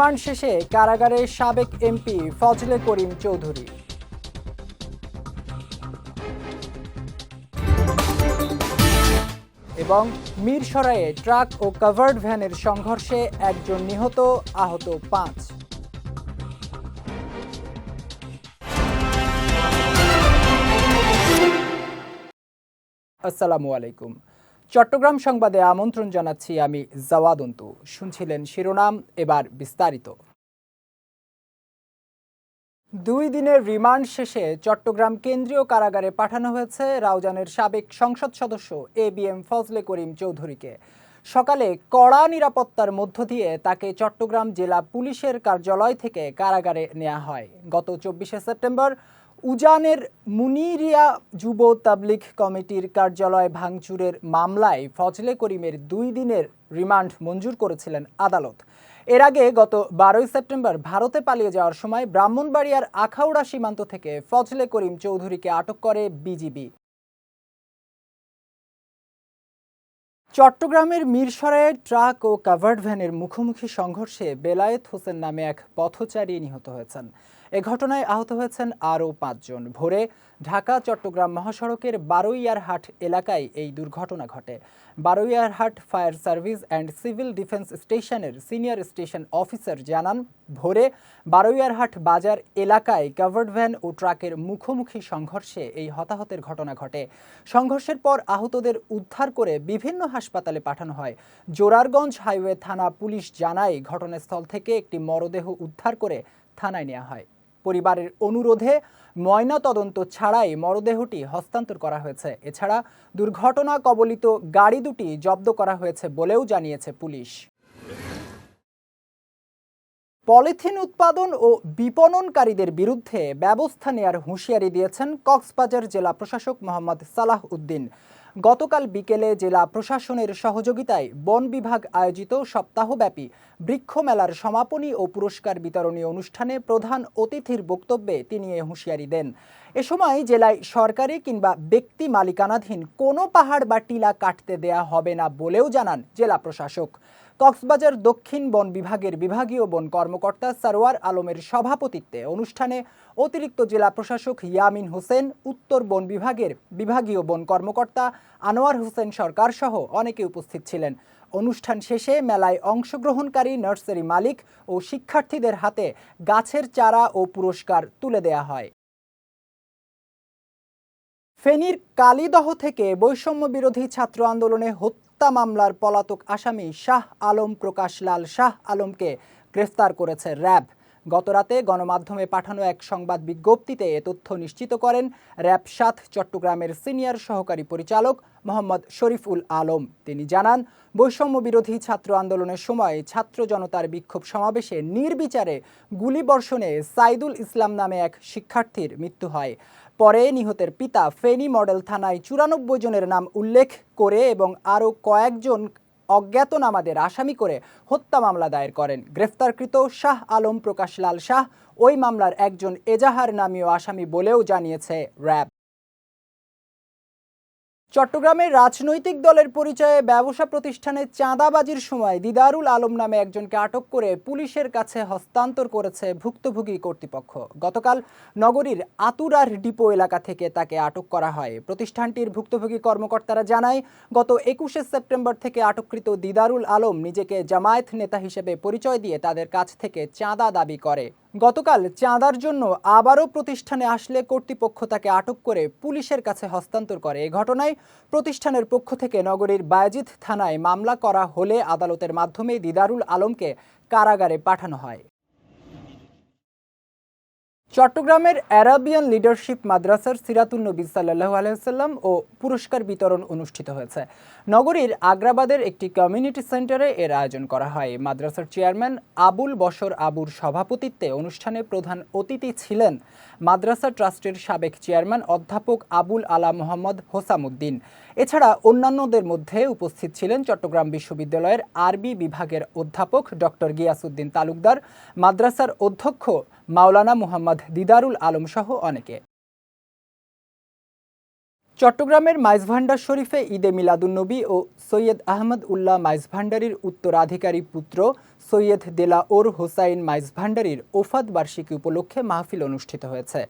Remand শেষে কারাগারে সাবেক এমপি ফজলে করিম চৌধুরী। এবং মিরসরাইয়ে ট্রাক ও কাভার্ড ভ্যানের সংঘর্ষে একজন নিহত, আহত পাঁচ। আসসালামু আলাইকুম। চট্টগ্রাম সংবাদে আমন্ত্রণ জানাচ্ছি আমি জাওয়াদন্তু শুনছিলেন শিরোনাম, এবার বিস্তারিত। দুই দিনের রিমান্ড শেষে চট্টগ্রাম কেন্দ্রীয় কারাগারে পাঠানো হয়েছে রাউজানের সাবেক সংসদ সদস্য A B M Fazle Karim চৌধুরীকে। সকালে কড়া নিরাপত্তার মধ্য দিয়ে তাকে চট্টগ্রাম জেলা পুলিশের কার্যালয় থেকে কারাগারে নেওয়া হয়। গত চব্বিশে সেপ্টেম্বর উজানের মুনিরিয়া যুব তাবলিগ কমিটির কার্যালয় ভাঙচুরের মামলায় ফজলে করিমের দুই দিনের রিমান্ড মঞ্জুর করেছিলেন আদালত। এর আগে গত বারোই সেপ্টেম্বর ভারতে পালিয়ে যাওয়ার সময় ব্রাহ্মণবাড়িয়ার আখাউড়া সীমান্ত থেকে ফজলে করিম চৌধুরীকে আটক করে বিজিবি। চট্টগ্রামের মিরসরাইয়ের ট্রাক ও কাভার্ড ভ্যানের মুখোমুখি সংঘর্ষে বেলায়েত হোসেন নামে এক পথচারী নিহত হয়েছেন। এ ঘটনায় আহত হয়েছেন আরও পাঁচজন। ভোরে ঢাকা, চট্টগ্রাম মহাসড়কের বারোইয়ারহাট এলাকায় এই দুর্ঘটনা ঘটে। Baraiyarhat fire service and civil defence স্টেশনের সিনিয়র স্টেশন অফিসার জানান, ভোরে বারোইয়ারহাট বাজার এলাকায় কাভার্ড ভ্যান ও ট্রাকের মুখোমুখি সংঘর্ষে এই হতাহতের ঘটনা ঘটে। সংঘর্ষের পর আহতদের উদ্ধার করে বিভিন্ন হাসপাতালে পাঠানো হয়। জোরারগঞ্জ হাইওয়ে থানা পুলিশ জানায়, ঘটনাস্থল থেকে একটি মরদেহ উদ্ধার করে থানায় নেওয়া হয়। পরিবারের অনুরোধে ময়না তদন্ত ছাড়াই মরদেহটি হস্তান্তর করা হয়েছে। এছাড়া দুর্ঘটনা কবলিত গাড়ি দুটি জব্দ করা হয়েছে বলেও জানিয়েছে পুলিশ। পলিথিন উৎপাদন ও বিপণনকারীদের বিরুদ্ধে ব্যবস্থা নেয়ার হুঁশিয়ারি দিয়েছেন কক্সবাজার জেলা প্রশাসক মোহাম্মদ সালাহ উদ্দিন। গতকাল বিকেলে জেলা প্রশাসনের সহযোগিতায় বন বিভাগ আয়োজিত সপ্তাহব্যাপী বৃক্ষ মেলার সমাপনী ও পুরস্কার বিতরণী অনুষ্ঠানে প্রধান অতিথির বক্তব্যে তিনি এ হুঁশিয়ারি দেন। এ সময় জেলায় সরকারি কিংবা ব্যক্তি মালিকানাধীন কোনো পাহাড় বা টিলা কাটতে দেয়া হবে না বলেও জানান জেলা প্রশাসক। কক্সবাজার দক্ষিণ বন বিভাগের বিভাগীয় বন কর্মকর্তা সারোয়ার আলমের সভাপতিত্বে অনুষ্ঠানে অতিরিক্ত জেলা প্রশাসক ইয়ামিন হোসেন, উত্তর বন বিভাগের বিভাগীয় বন কর্মকর্তা আনোয়ার হোসেন সরকার সহ অনেকে উপস্থিত ছিলেন। অনুষ্ঠান শেষে মেলায় অংশগ্রহণকারী নার্সারি মালিক ও শিক্ষার্থীদের হাতে গাছের চারা ও পুরস্কার তুলে দেয়া হয়। ফেনীর কালীদহ থেকে বৈষম্য বিরোধী ছাত্র আন্দোলনে হত্যা মামলার পলাতক আসামি শাহ আলম প্রকাশ লাল শাহ আলমকে গ্রেফতার করেছে র্যাব। গতরাতে গণমাধ্যমে পাঠানো এক সংবাদ বিজ্ঞপ্তিতে এ তথ্য নিশ্চিত করেন র্যাব সাত চট্টগ্রামের সিনিয়র সহকারী পরিচালক মোহাম্মদ শরীফুল আলম। তিনি জানান, বৈষম্য বিরোধী ছাত্র আন্দোলনের সময় ছাত্র জনতার বিক্ষোভ সমাবেশে নির্বিচারে গুলিবর্ষণে সাইদুল ইসলাম নামে এক শিক্ষার্থীর মৃত্যু হয়। পরে নিহতের পিতা ফেনী মডেল থানায় চুরানব্বই জনের নাম উল্লেখ করে এবং আরও কয়েকজন অজ্ঞাতনামাদের আসামি করে হত্যা মামলা দায়ের করেন। গ্রেফতারকৃত শাহ আলম প্রকাশ লাল শাহ, ওই মামলার একজন এজাহার নামীয় আসামি বলেও জানিয়েছে র্যাব। চট্টগ্রামের রাজনৈতিক দলের পরিচয়ে ব্যবসা প্রতিষ্ঠানে চাঁদাবাজির সময় দিদারুল আলম নামে একজনকে আটক করে পুলিশের কাছে হস্তান্তর করেছে ভুক্তভোগী কর্তৃপক্ষ। গতকাল নগরীর আতুরার ডিপো এলাকা থেকে তাকে আটক করা হয়। প্রতিষ্ঠানটির ভুক্তভোগী কর্মকর্তারা জানায়, গত একুশে সেপ্টেম্বর থেকে আটককৃত দিদারুল আলম নিজেকে জামায়াত নেতা হিসেবে পরিচয় দিয়ে তাদের কাছ থেকে চাঁদা দাবি করে। গতকাল চাঁদার জন্য আবারও প্রতিষ্ঠানে আসলে কর্তৃপক্ষ তাকে আটক করে পুলিশের কাছে হস্তান্তর করে। এ ঘটনায় প্রতিষ্ঠানের পক্ষ থেকে নগরীর বায়াজিৎ থানায় মামলা করা হলে আদালতের মাধ্যমে দিদারুল আলমকে কারাগারে পাঠানো হয়। চট্টগ্রামের অ্যারাবিয়ান লিডারশিপ মাদ্রাসার সিরাতুল নবী সাল্লাহ আলহিসাল্লাম ও পুরস্কার বিতরণ অনুষ্ঠিত হয়েছে। নগরীর আগ্রাবাদের একটি কমিউনিটি সেন্টারে এর আয়োজন করা হয়। মাদ্রাসার চেয়ারম্যান আবুল বশর আবুর সভাপতিত্বে অনুষ্ঠানে প্রধান অতিথি ছিলেন মাদ্রাসা ট্রাস্টের সাবেক চেয়ারম্যান অধ্যাপক আবুল আলা মোহাম্মদ হোসামুদ্দিন। এছাড়া অন্যান্যদের মধ্যে উপস্থিত ছিলেন চট্টগ্রাম বিশ্ববিদ্যালয়ের আরবি বিভাগের অধ্যাপক ডক্টর গিয়াসুদ্দিন তালুকদার, মাদ্রাসার অধ্যক্ষ মাওলানা মুহাম্মদ দিদারুল আলম সহ অনেকে। চট্টগ্রামের মাইজভান্ডার শরীফে ঈদে মিলাদুন্নবী ও সৈয়দ আহমদ উল্লাহ মাইজভান্ডারির উত্তরাধিকারী পুত্র সৈয়দ দেলা ওর হোসাইন মাইজভান্ডারির ওফাদ বার্ষিকী উপলক্ষে মাহফিল অনুষ্ঠিত হয়েছে।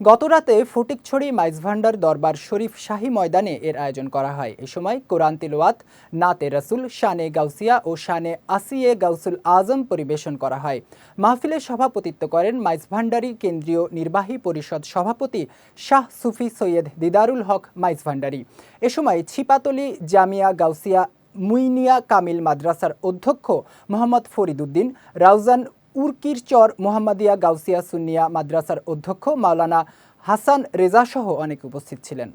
গতরাতে ফটিকছড়ি মাইজভান্ডার দরবার শরীফ শাহী ময়দানে এর আয়োজন করা হয়। এ সময় কোরআন তিলওয়াত, নাতে রাসুল, শানে গাউসিয়া ও শানে আসিয়ে গাউসুল আজম পরিবেশন করা হয়। মাহফিলে সভাপতিত্ব করেন মাইজভান্ডারি কেন্দ্রীয় নির্বাহী পরিষদ সভাপতি শাহ সুফি সৈয়দ দিদারুল হক মাইজভান্ডারি। এ সময় ছিপাতলি জামিয়া গাউসিয়া মুইনিয়া কামিল মাদ্রাসার অধ্যক্ষ মোহাম্মদ ফরিদুদ্দিন রাউজান উরকিরচর মোহাম্মদিয়া গাউসিয়া সুনিয়া মাদ্রাসার অধ্যক্ষ মাওলানা হাসান রেজা সহ অনেক উপস্থিত ছিলেন।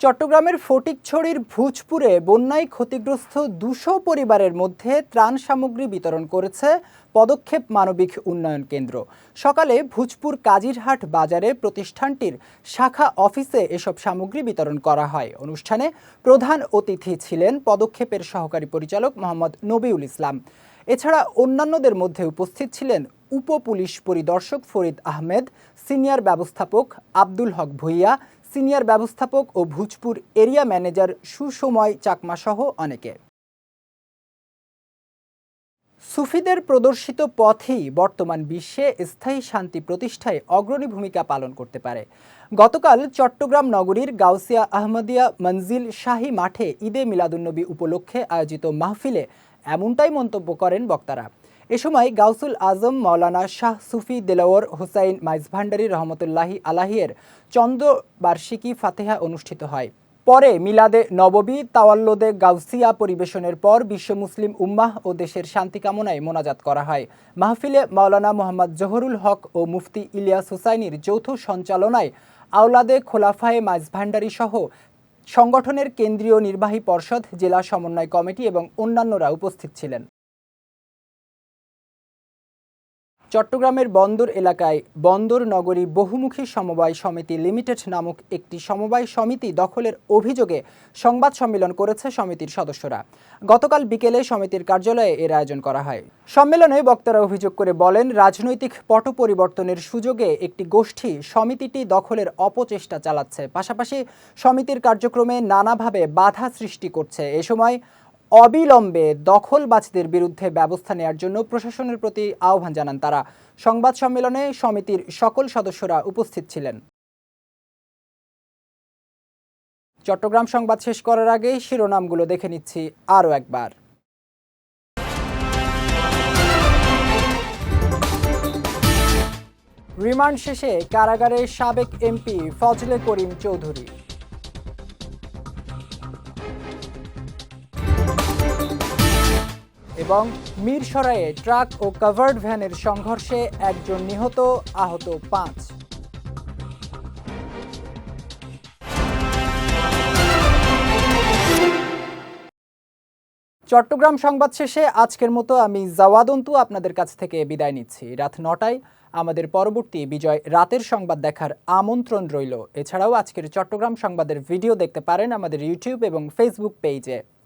চট্টগ্রামের ফটিকছড়ির ভুজপুরে বন্যায় ক্ষতিগ্রস্ত দুশো পরিবারের মধ্যে ত্রাণ সামগ্রী বিতরণ করেছে পদক্ষেপ মানবিক উন্নয়ন কেন্দ্র। সকালে ভুজপুর কাজিরহাট বাজারে প্রতিষ্ঠানটির শাখা অফিসে এসব সামগ্রী বিতরণ করা হয়। অনুষ্ঠানে প্রধান অতিথি ছিলেন পদক্ষেপের সহকারী পরিচালক মোহাম্মদ নবিউল ইসলাম। এছাড়া অন্যান্যদের মধ্যে উপস্থিত ছিলেন উপ পুলিশ পরিদর্শক ফরিদ আহমেদ, সিনিয়র ব্যবস্থাপক আব্দুল হক ভুইয়া, সিনিয়র ব্যবস্থাপক ও ভুজপুর এরিয়া ম্যানেজার সুসময় চাকমা সহ অনেকে। সুফিদের প্রদর্শিত পথেই বর্তমান বিশ্বে স্থায়ী শান্তি প্রতিষ্ঠায় অগ্রণী ভূমিকা পালন করতে পারে। গতকাল চট্টগ্রাম নগরীর গাউসিয়া আহমদিয়া মঞ্জিল শাহী মাঠে ঈদে মিলাদুন্নবী উপলক্ষে আয়োজিত মাহফিলে এমনটাই মন্তব্য করেন বক্তারা। এ সময় গাউসুল আজম, মাওলানা শাহ সুফি দেলাওয়ার হুসাইন মাইজভান্ডারি রহমতুল্লাহি আলাহিয়ের চন্দ্র বার্ষিকী ফাতেহা অনুষ্ঠিত হয়। পরে মিলাদে নববী তাওয়াল্লোদে গাউসিয়া পরিবেশনের পর বিশ্ব মুসলিম উম্মাহ ও দেশের শান্তি কামনায় মোনাজাত করা হয়। মাহফিলে মাওলানা মোহাম্মদ জহরুল হক ও মুফতি ইলিয়াস হুসাইনির যৌথ সঞ্চালনায় আওলাদে খোলাফায়ে মাইজভান্ডারি সহ সংগঠনের কেন্দ্রীয় নির্বাহী পর্ষদ জেলা সমন্বয় কমিটি এবং অন্যান্যরা উপস্থিত ছিলেন। চট্টগ্রামের বন্দর এলাকায় বন্দর নগরী বহুমুখী সমবায় সমিতি লিমিটেড নামক একটি সমবায় সমিতি দখলের অভিযোগে সংবাদ সম্মেলন করেছে সমিতির সদস্যরা। গতকাল বিকেলে সমিতির কার্যালয়ে এর আয়োজন করা হয়। সম্মেলনে বক্তারা অভিযোগ করে বলেন, রাজনৈতিক পট পরিবর্তনের সুযোগে একটি গোষ্ঠী সমিতিটি দখলের অপচেষ্টা চালাচ্ছে। পাশাপাশি সমিতির কার্যক্রমে নানাভাবে বাধা সৃষ্টি করছে। এ সময় অবিলম্বে দখলবাজদের বিরুদ্ধে ব্যবস্থা নেওয়ার জন্য প্রশাসনের প্রতি আহ্বান জানান তারা। সংবাদ সম্মেলনে সমিতির সকল সদস্যরা উপস্থিত ছিলেন। চট্টগ্রাম সংবাদ শেষ করার আগে শিরোনামগুলো দেখে নিচ্ছি আরও একবার। রিমান্ড শেষে কারাগারে সাবেক এমপি ফজলে করিম চৌধুরী। এবং মিরসরাইয়ে ট্রাক ও কাভার্ড ভ্যানের সংঘর্ষে একজন নিহত আহত পাঁচ। চট্টগ্রাম সংবাদ শেষে আজকের মতো আমি জাওয়াদন্তু আপনাদের কাছ থেকে বিদায় নিচ্ছি। রাত নটায় আমাদের পরবর্তী বিজয় রাতের সংবাদ দেখার আমন্ত্রণ রইল। এছাড়াও আজকের চট্টগ্রাম সংবাদের ভিডিও দেখতে পারেন আমাদের ইউটিউব এবং ফেসবুক পেজে।